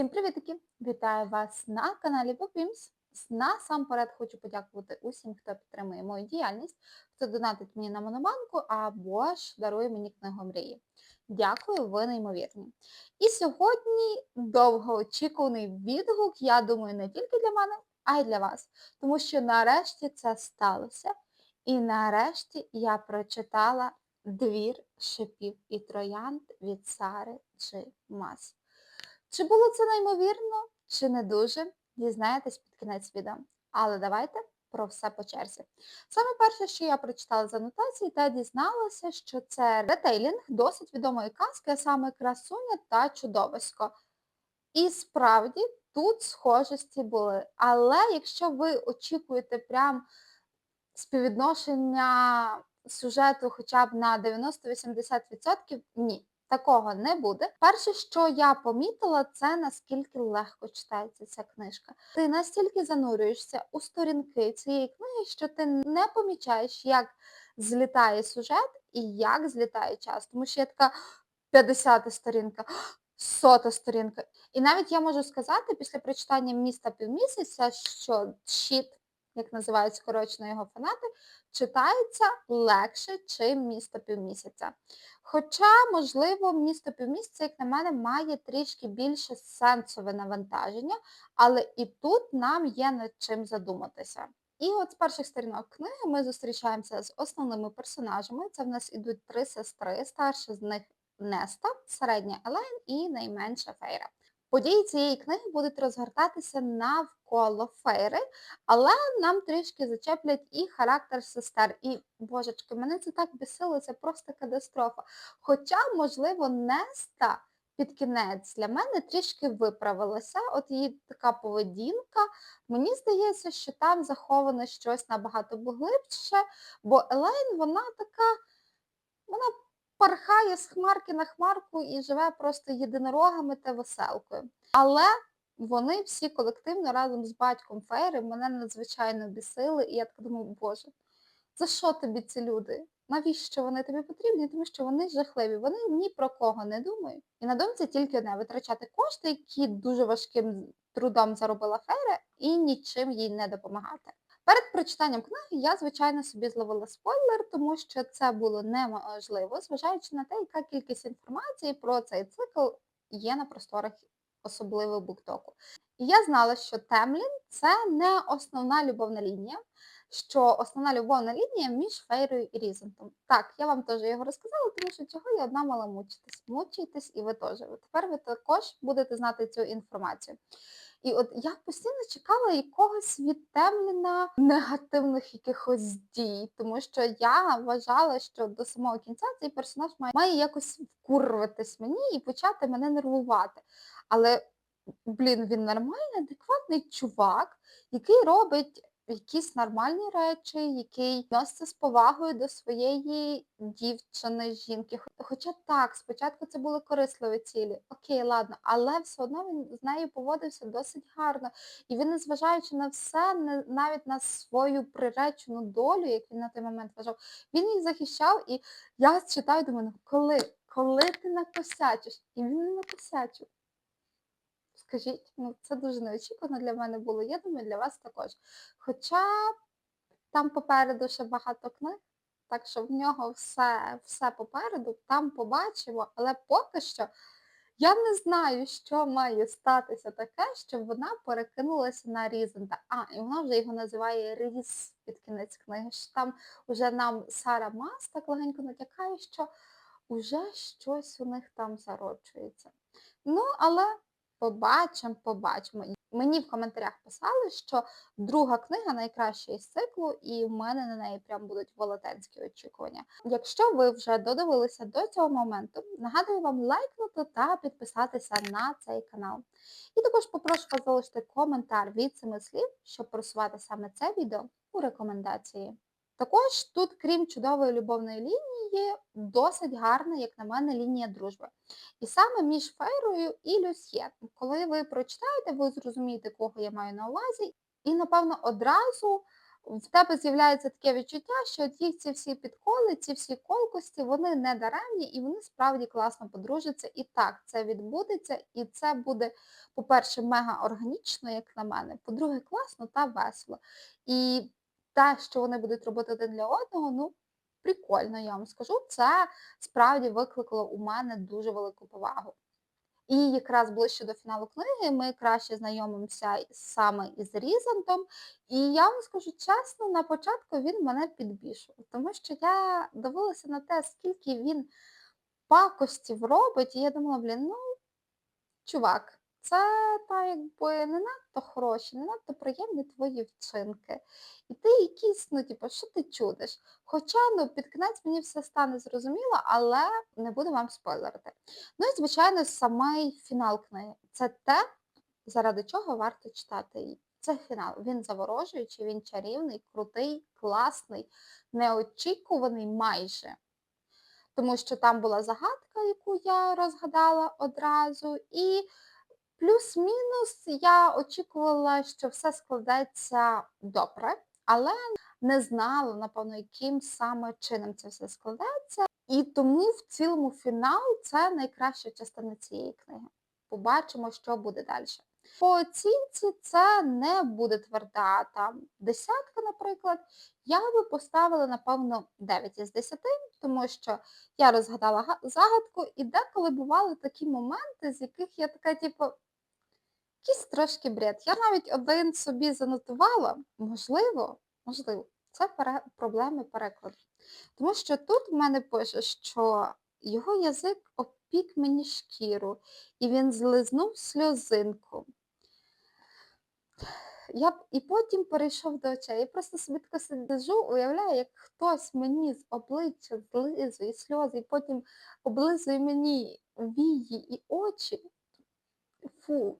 Всім привітки! Вітаю вас на каналі Popims. Насамперед хочу подякувати усім, хто підтримує мою діяльність, хто донатить мені на монобанку або ж дарує мені книгу мрії. Дякую, ви неймовірні. І сьогодні довгоочікуваний відгук, я думаю, не тільки для мене, а й для вас. Тому що нарешті це сталося. І нарешті я прочитала двір шипів і троянд від Сари Джи Мас. Чи було це неймовірно, чи не дуже, дізнаєтесь під кінець відео. Але давайте про все по черзі. Саме перше, що я прочитала з анотації, та дізналася, що це ретейлінг досить відомої казки, а саме красуня та чудовисько. І справді тут схожості були. Але якщо ви очікуєте прям співвідношення сюжету хоча б на 90-80%, ні. Такого не буде. Перше, що я помітила, це наскільки легко читається ця книжка. Ти настільки занурюєшся у сторінки цієї книги, що ти не помічаєш, як злітає сюжет і як злітає час. Тому що я така 50 сторінка, сота сторінка. І навіть я можу сказати після прочитання міста півмісяця, що щит як називають скорочено його фанати, читається легше, чим місто півмісяця. Хоча, можливо, місто півмісяця, як на мене, має трішки більше сенсове навантаження, але і тут нам є над чим задуматися. І от з перших сторінок книги ми зустрічаємося з основними персонажами. Це в нас ідуть три сестри, старша з них Неста, середня Елен і найменша Фейра. Події цієї книги будуть розгортатися навколо фейри, але нам трішки зачеплять і характер сестер. І, божечки, мене це так бісило, це просто катастрофа. Хоча, можливо, Неста під кінець для мене трішки виправилася, от її така поведінка. Мені здається, що там заховане щось набагато глибше, бо Елейн, вона така, вона пархає з хмарки на хмарку і живе просто єдинорогами та веселкою. Але вони всі колективно разом з батьком Фейри мене надзвичайно бісили, і я так думаю, боже, за що тобі ці люди? Навіщо вони тобі потрібні? Тому що вони жахливі, вони ні про кого не думають. І на думці тільки одне витрачати кошти, які дуже важким трудом заробила Фейра, і нічим їй не допомагати. Перед прочитанням книги я, звичайно, собі зловила спойлер, тому що це було неможливо, зважаючи на те, яка кількість інформації про цей цикл є на просторах особливо буктоку. І я знала, що Темлін це не основна любовна лінія, що основна любовна лінія між Фейрою і Різентом. Так, я вам теж його розказала, тому що чого я одна мала мучитись. Мучайтесь і ви теж. Тепер ви також будете знати цю інформацію. І от я постійно чекала якогось відтемлення негативних якихось дій, тому що я вважала, що до самого кінця цей персонаж має, має якось вкурватись мені і почати мене нервувати. Але, блін, він нормальний, адекватний чувак, який робить якісь нормальні речі, який відноситься з повагою до своєї дівчини, жінки. Хоча так, спочатку це були корисливі цілі, окей, ладно, але все одно він з нею поводився досить гарно. І він, незважаючи на все, не, навіть на свою приречену долю, як він на той момент вважав, він її захищав, і я читаю, думаю, ну коли? Коли ти накосячиш? І він не накосячив. Скажіть, ну це дуже неочікувано для мене було, я думаю, для вас також. Хоча там попереду ще багато книг, так що в нього все все попереду, там побачимо, але поки що я не знаю, що має статися таке, щоб вона перекинулася на Різента. А, і вона вже його називає Різ під кінець книги. що Там вже нам Сара Мас так легенько натякає, що вже щось у них там зароджується. Ну, але Побачимо, побачимо. Мені в коментарях писали, що друга книга найкраща із циклу, і в мене на неї прям будуть волотенські очікування. Якщо ви вже додивилися до цього моменту, нагадую вам лайкнути та підписатися на цей канал. І також попрошу вас залишити коментар від цими слів, щоб просувати саме це відео у рекомендації. Також тут, крім чудової любовної лінії, досить гарна, як на мене, лінія дружби. І саме між Фейрою і Люсьє. Коли ви прочитаєте, ви зрозумієте, кого я маю на увазі, і, напевно, одразу в тебе з'являється таке відчуття, що їх ці всі підколи, ці всі колкості, вони не даремні і вони справді класно подружаться. І так, це відбудеться, і це буде, по-перше, мега органічно, як на мене, по-друге, класно та весело. І те, що вони будуть робити один для одного, ну, прикольно, я вам скажу, це справді викликало у мене дуже велику повагу. І якраз ближче до фіналу книги ми краще знайомимося саме із Різантом. І я вам скажу чесно, на початку він мене підбішував, тому що я дивилася на те, скільки він пакостів робить, і я думала, блін, ну, чувак, це та якби не надто хороші, не надто приємні твої вчинки. І ти якийсь, ну, типу, що ти чудиш? Хоча, ну, під кінець мені все стане зрозуміло, але не буду вам спойлерити. Ну і, звичайно, самий фінал книги. Це те, заради чого варто читати її. Це фінал. Він заворожуючий, він чарівний, крутий, класний, неочікуваний майже. Тому що там була загадка, яку я розгадала одразу, і плюс-мінус я очікувала, що все складеться добре, але не знала, напевно, яким саме чином це все складеться. І тому в цілому фінал це найкраща частина цієї книги. Побачимо, що буде далі. По оцінці це не буде тверда там десятка, наприклад. Я би поставила, напевно, 9 із 10, тому що я розгадала загадку, і деколи бували такі моменти, з яких я така, типу, якийсь трошки бред. Я навіть один собі занотувала, можливо, можливо, це пере- проблеми перекладу. Тому що тут в мене пише, що його язик опік мені шкіру, і він злизнув сльозинку. Я і потім перейшов до очей. Я просто собі тако сиджу, уявляю, як хтось мені з обличчя злизує сльози, і потім облизує мені вії і очі. Фу.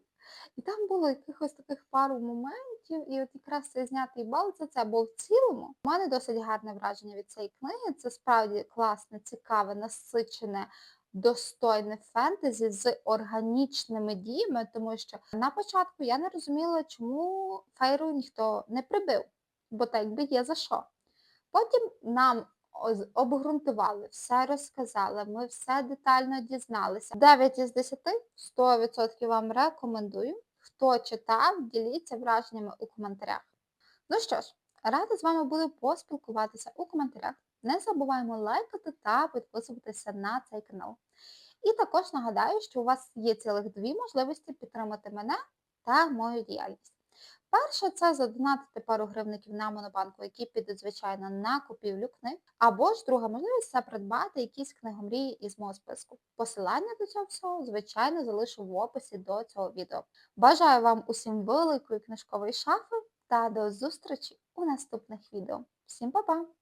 І там було якихось таких пару моментів, і от якраз цей знятий бал за це, бо в цілому у мене досить гарне враження від цієї книги. Це справді класне, цікаве, насичене, достойне фентезі з органічними діями, тому що на початку я не розуміла, чому фейру ніхто не прибив, бо так якби є за що. Потім нам обґрунтували, все розказали, ми все детально дізналися. 9 із 10, 100% вам рекомендую. Хто читав, діліться враженнями у коментарях. Ну що ж, рада з вами буду поспілкуватися у коментарях. Не забуваємо лайкати та підписуватися на цей канал. І також нагадаю, що у вас є цілих дві можливості підтримати мене та мою діяльність. Перше це задонатити пару гривників на монобанку, які підуть, звичайно, на купівлю книг. Або ж друга можливість це придбати якісь книгомрії із мого списку. Посилання до цього всього, звичайно, залишу в описі до цього відео. Бажаю вам усім великої книжкової шафи та до зустрічі у наступних відео. Всім па-па!